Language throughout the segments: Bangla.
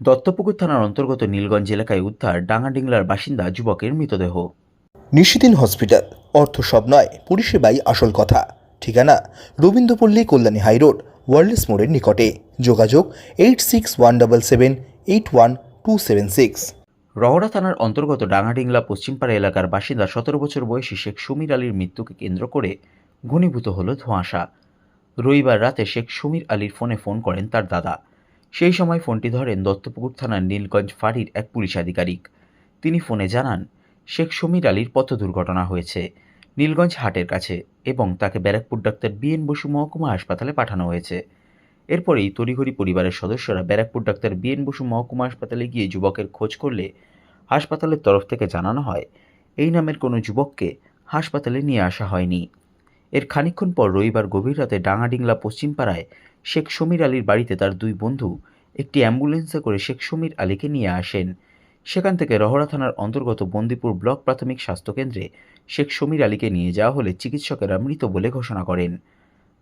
দত্তপুকুর থানার অন্তর্গত নীলগঞ্জ এলাকায় উদ্ধার ডাঙ্গাডিংলার বাসিন্দা যুবকের মৃতদেহ। নিশিদিন হসপিটাল অর্থ সব নয় পরিষেবাই আসল কথা। ঠিকানা রবীন্দ্রপল্লী কল্যাণী হাইরোড ওয়ার্ল্ডস মোড়ের নিকটে। যোগাযোগ eight six one double seven eight one two seven six. Rahara থানার অন্তর্গত ডাঙ্গাডিংলা পশ্চিমপাড়া এলাকার বাসিন্দা সতেরো বছর বয়সী শেখ সমীর আলীর মৃত্যুকে কেন্দ্র করে ঘনীভূত হল ধোঁয়াশা। রবিবার রাতে শেখ সমীর আলীর ফোনে ফোন করেন তার দাদা। সেই সময় ফোনটি ধরেন দত্তপুকুর থানার নীলগঞ্জ ফাঁড়ির এক পুলিশ আধিকারিক। তিনি ফোনে জানান, শেখ সমীর আলীর পথ দুর্ঘটনা হয়েছে, নীলগঞ্জ হাটের কাছে, এবং তাকে ব্যারাকপুর ডাক্তার বিএন বসু মহকুমা হাসপাতালে পাঠানো হয়েছে। এরপরেই তড়িঘড়ি পরিবারের সদস্যরা ব্যারাকপুর ডাক্তার বিএন বসু মহকুমা হাসপাতালে গিয়ে যুবকের খোঁজ করলে হাসপাতালের তরফ থেকে জানানো হয়, এই নামের কোনো যুবককে হাসপাতালে নিয়ে আসা হয়নি। এর খানিকক্ষণ পর রবিবার গভীর রাতে ডাঙাডিংলা পশ্চিমপাড়ায় শেখ সমীর আলীর বাড়িতে তার দুই বন্ধু একটি অ্যাম্বুলেন্সে করে শেখ সমীর আলীকে নিয়ে আসেন। সেখান থেকে রহরা থানার অন্তর্গত বন্দিপুর ব্লক প্রাথমিক স্বাস্থ্যকেন্দ্রে শেখ সমীর আলীকে নিয়ে যাওয়া হলে চিকিৎসকেরা মৃত বলে ঘোষণা করেন।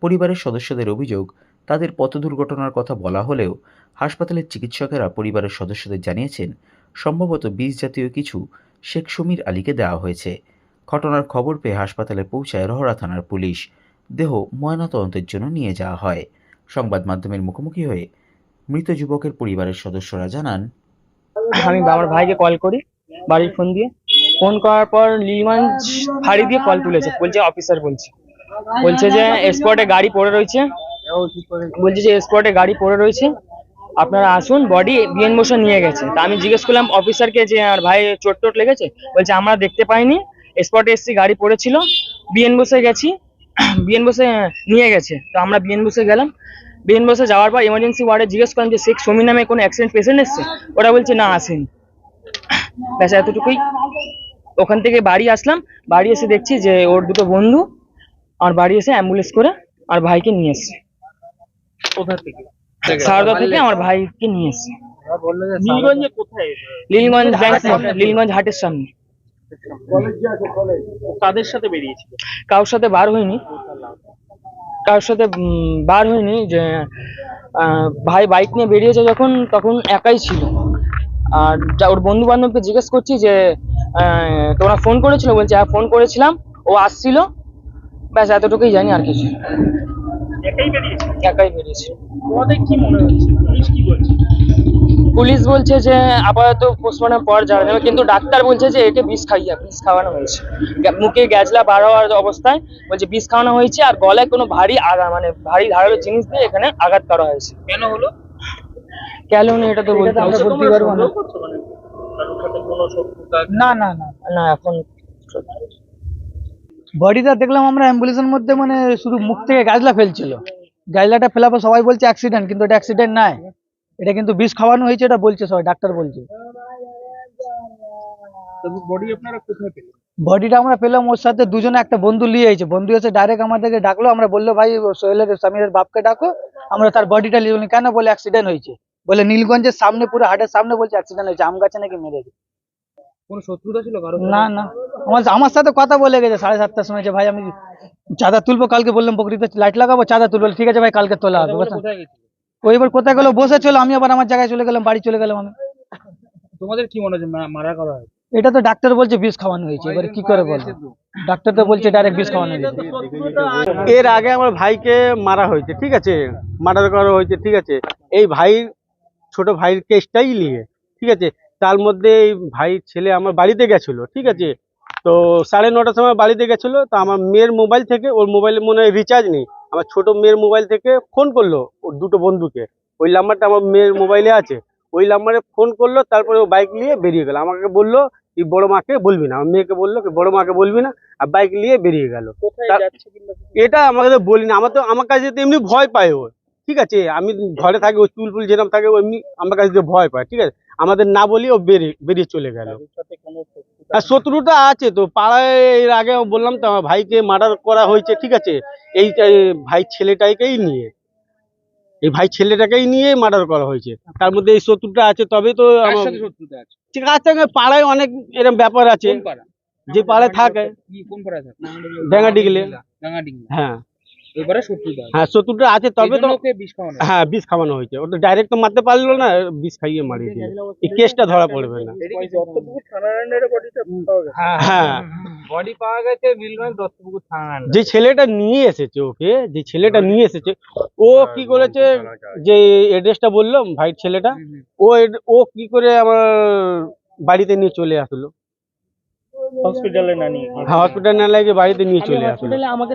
পরিবারের সদস্যদের অভিযোগ, তাদের পথ দুর্ঘটনার কথা বলা হলেও হাসপাতালের চিকিৎসকেরা পরিবারের সদস্যদের জানিয়েছেন, সম্ভবত বিষ জাতীয় কিছু শেখ সমীর আলীকে দেওয়া হয়েছে। ঘটনার খবর পেয়ে হাসপাতালে পৌঁছায় রহরা থানার পুলিশ। দেহ ময়নাতদন্তের জন্য নিয়ে যাওয়া হয়। সংবাদ মাধ্যমের মুখোমুখি হয়ে মৃত যুবকের পরিবারের সদস্যরা জানান, আমি আমার ভাইকে কল করি, বাড়ির ফোন দিয়ে। ফোন করার পর লিলগঞ্জ ফাঁড়ি দিয়ে কল তুলেছে। বলছে অফিসার বলছে। বলছে যে স্পটে গাড়ি পড়ে রয়েছে। বলছে যে স্পটে গাড়ি পড়ে রয়েছে। আপনারা আসুন বডি বিএন বসে নিয়ে গেছে। তা আমি জিজ্ঞেস করলাম অফিসারকে যে, আর ভাই চোট টোট লেগেছে? বলছে, আমরা দেখতে পাইনি। স্পটে এসছি, গাড়ি পড়েছিল। বিএন বসে গেছি। বিএন বসে নিয়ে গেছে। তো আমরা বিএন বসে গেলাম। বিএন বসে যাওয়ার পর এমার্জেন্সি ওয়ার্ডে জিজ্ঞেস করলাম যে শেখ সমী নামে কোনো অ্যাক্সিডেন্ট পেশেন্ট এসছে? ওরা বলছে না আসেনি। ব্যাস এতটুকুই। ওখান থেকে বাড়ি আসলাম। বাড়ি এসে দেখছি যে ওর দুটো বন্ধু আর বাড়ি এসে অ্যাম্বুলেন্স করে আর ভাইকে নিয়ে এসছে। কোথা থেকে? সারদা থেকে আমার ভাইকে নিয়ে এসছে। নীলগঞ্জে কোথায়? ব্যাংক হাটের সামনে। কাদের সাথে বেরিয়েছিল? কারোর সাথে বার হয়নি। কারোর সাথে বার হয়নি যে ভাই বাইক নিয়ে বেরিয়েছে যখন তখন একাই ছিল। আর যা ওর বন্ধু বান্ধবকে জিজ্ঞেস করছি যে আহ, তোমরা ফোন করেছিল? বলছে হ্যাঁ ফোন করেছিলাম। ও আসছিল। ব্যাস এতটুকুই জানি আর কিছু। একাই বেরিয়েছে একাই বেরিয়েছে তোমাদের কি মনে হচ্ছে? পুলিশ কি বলছে? পুলিশ বলছে যে আপাতত পোস্টমর্টম পর জানা যাবে কিন্তু ডাক্তার বলছে যে একে বিষ খাইয়া বিষ খাওয়ানো হয়েছে। মুখে গ্যাজলা বার হওয়ার অবস্থায় বলছে বিষ খাওয়ানো হয়েছে আর গলায় কোনো ভারী আগা মানে ভারী ধারালো জিনিস দিয়ে এখানে আঘাত করা হয়েছে। কেন হলো? কেন এটা তো বলতে পারব না। সন্দেহ করছ মানে? না না না। না এখন বডিটা দেখলাম আমরা অ্যাম্বুলেন্সের মধ্যে মানে শুধু মুখ থেকে গাজলা ফেলছিল। গাজলাটা ফেলার পর সবাই বলছে অ্যাক্সিডেন্ট কিন্তু এটা অ্যাক্সিডেন্ট নাই। এটা কিন্তু বিষ খাওয়ানো হয়েছে এটা বলছে সবাই ডাক্তার বলছে। বডিটা আমরা পেলাম ওর সাথে দুজনে একটা বন্ধু নিয়ে এসেছে বন্ধু এসে ডাইরেক্ট আমাদেরকে ডাকলো আমরা বলল ভাই সোহেলের সামিরের বাপকে ডাকো আমরা তার বডিটা নিয়ে কেন বলে অ্যাক্সিডেন্ট হয়েছে? বলে নীলগঞ্জের সামনে পুরো হাটের সামনে বলছে অ্যাক্সিডেন্ট হয়েছে আম গাছে নাকি মেরেছে কোনো শত্রুতা ছিল কারও না না। আমার আমার সাথে কথা বলে গেছে সাড়ে সাতটার সময় যে ভাই আমি চাঁদা তুলবো কালকে বললাম বকরিতে লাইট লাগাবো চাঁদা তুলবো। ঠিক আছে ভাই কালকে তোলা হবে। ও এবার কোথায় গেলো? বসে চলো আমি আবার আমার জায়গায় চলে গেলাম বাড়ি চলে গেলাম আমি। তোমাদের কি মনে হচ্ছে? মা- মারা করা হয়েছে এটা তো ডাক্তার বলছে বিষ খাওয়ানো হয়েছে এবারে কি করে বলব ডাক্তার তো বলছে ডাইরেক্ট বিষ খাওয়ানো হয়েছে। এর আগে আমার ভাইকে মারা হয়েছে ঠিক আছে? মার্ডার করা হয়েছে ঠিক আছে? এই ভাই ছোট ভাইয়ের কেসটাই নিয়ে ঠিক আছে? তার মধ্যে এই ভাই ছেলে আমার বাড়িতে গেছিল ঠিক আছে? তো সাড়ে নটার সময় বাড়িতে গেছিল তো আমার মেয়ের মোবাইল থেকে ওর মোবাইলে মনে হয় রিচার্জ নেই। আমার ছোট মেয়ের মোবাইল থেকে ফোন করল ওর দুটো বন্ধুকে। ওই নাম্বারটা আমার মেয়ের মোবাইলে আছে। ওই নাম্বারে ফোন করল তারপরে ও বাইক নিয়ে বেরিয়ে গেল। আমাকে বলল তুই বড় মাকে বলবি না। আমার মেয়েকে বলল কি বড় মাকে বলবি না। আর বাইক নিয়ে বেরিয়ে গেল? এটা আমাকে তো বলি না আমার তো আমার কাছে তো এমনি ভয় পায় ও। ঠিক আছে আমি ঘরে থাকি ও চুল ফুল যেরকম থাকে ও এমনি আমার কাছে ভয় পায়। ঠিক আছে আমাদের না বলি ও বেরিয়ে বেরিয়ে চলে গেল। আর শত্রুটা আছে তো পাড়ায় এর আগে বললাম তো আমার ভাইকে মার্ডার করা হয়েছে ঠিক আছে? এই ভাই ছেলেটাকেই নিয়ে এই ভাই ছেলেটাকেই নিয়ে মার্ডার করা হয়েছে। তার মধ্যে এই শত্রুটা আছে তবে তো কার ঠিক আছে পাড়ায় অনেক এরকম ব্যাপার আছে। যে পাড়ায় থাকে। কোন পাড়ায় থাকে? হ্যাঁ। এবারে হ্যাঁ শত্রুটা আছে তবে তো বিষ হ্যাঁ বিষ খাওয়ানো হয়েছে। ওটা ডাইরেক্ট তো মারতে পারল না বিষ খাইয়ে মারিয়ে দিল। এই কেসটা ধরা পড়বে না। হ্যাঁ। বডি পাওয়া গেছে নীলগঞ্জ দত্তপুকুর থানা যে ছেলেটা নিয়ে এসেছে ওকে যে ছেলেটা নিয়ে এসেছে ও কি করেছে যে এড্রেসটা বললাম ভাইট ছেলেটা ও ও কি করে আমার বাড়িতে নিয়ে চলে আসলো? হসপিটালে না নিয়ে হ্যাঁ হসপিটাল না লাগে বাড়িতে নিয়ে চলে আসলো। আমাকে